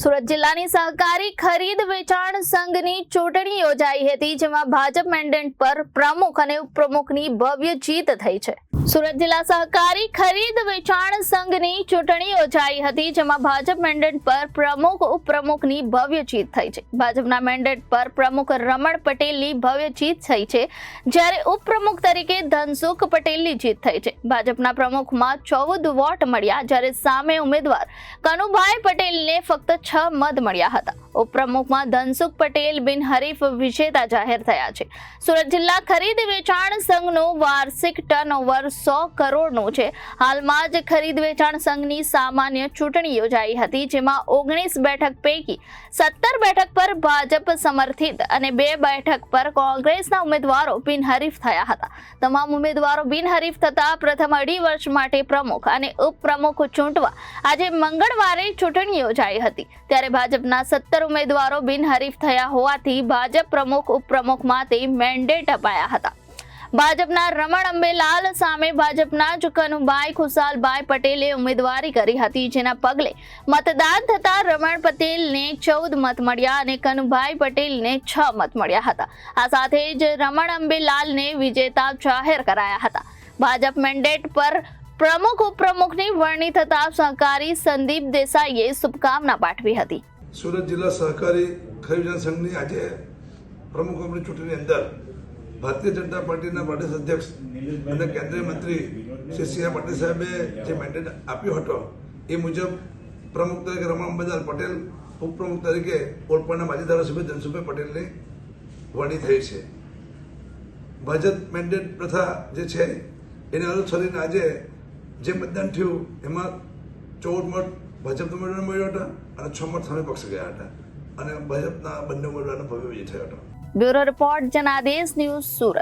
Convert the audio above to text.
સુરત જિલ્લાની સહકારી ખરીદ વેચાણ સંઘની ચૂંટણી યોજાઈ હતી, જેમાં ભાજપ મેન્ડેટ પર પ્રમુખ અને ઉપપ્રમુખની ભવ્ય જીત થઈ છે. સુરત જિલ્લા સહકારી ખરીદ વેચાણ સંઘની ચૂંટણી યોજાઈ હતી, જેમાં ભાજપ મેન્ડેટ પર પ્રમુખ, ઉપપ્રમુખની ભવ્ય જીત થઈ છે. ભાજપના મેન્ડેટ પર પ્રમુખ રમણ પટેલની ભવ્ય જીત થઈ છે, જ્યારે ઉપપ્રમુખ તરીકે ધનસુખ પટેલની જીત થઈ છે. ભાજપના પ્રમુખમાં ચૌદ વોટ મળ્યા, જ્યારે સામે ઉમેદવાર કનુભાઈ પટેલને ફક્ત છ મત મળ્યા હતા. ઉપપ્રમુખમાં ધનસુખ પટેલ બિનહરીફ વિજેતા જાહેર થયા છે. સુરત જિલ્લા ખરીદ વેચાણ સંઘનું વાર્ષિક ટર્નઓવર સો કરોડનું છે. હાલમાં જ ખરીદ વેચાણ સંઘની સામાન્ય ચૂંટણી યોજાઈ હતી, જેમાં ઓગણીસ બેઠક પૈકી સત્તર બેઠક પર ભાજપ સમર્થિત અને બે બેઠક પર કોંગ્રેસના ઉમેદવારો બિનહરીફ થયા હતા. તમામ ઉમેદવારો બિનહરીફ થતા પ્રથમ અઢી વર્ષ માટે પ્રમુખ અને ઉપપ્રમુખ ચૂંટવા. આજે મંગળવારે ચૂંટણી યોજાઈ હતી. ત્યારે ભાજપના સત્તર ઉમેદવારો બિનહરીફ થયા હોવાથી ભાજપ પ્રમુખ ઉપપ્રમુખમાં તે મેન્ડેટ અપાયા હતા. ભાજપના રમણ અંબેલાલ સામે ભાજપના જ કનુભાઈ ખુશાલભાઈ પટેલે ઉમેદવારી કરી હતી, જેના પગલે મતદાન થતા રમણ પટેલને ચૌદ મત મળ્યા અને કનુભાઈ પટેલને છ મત મળ્યા હતા. આ સાથે જ રમણ અંબેલાલને વિજેતા જાહેર કરાયા હતા. ભાજપ મેન્ડેટ પર પ્રમુખ, ઉપપ્રમુખની વરણી થતા સહકારી સંદીપ દેસાઈએ શુભકામના પાઠવી હતી. સુરત જિલ્લા સહકારી ખરીદ સંઘની આજે પ્રમુખોની ચૂંટણીની અંદર ભારતીય જનતા પાર્ટીના પ્રદેશ અધ્યક્ષ અને કેન્દ્રીય મંત્રી શ્રી સી આર પાટીલ સાહેબે જે મેન્ડેટ આપ્યો હતો, એ મુજબ પ્રમુખ તરીકે રમણ અંબેલાલ પટેલ, ઉપપ્રમુખ તરીકે ઓલપાડના માજી ધારાસભ્ય ધનસુભાઈ પટેલની વરણી થઈ છે. ભાજપ મેન્ડેટ પ્રથા જે છે, એને અનુસરીને આજે જે મતદાન થયું, એમાં ચૌદ મત ભાજપના ઉમેદવારને મળ્યો હતા અને છ મત સામે પક્ષ ગયા હતા. અને ભાજપના બંને ઉમેદવારનો ભવ્ય વિજય થયો હતો. Bureau report Janadesh news Surat.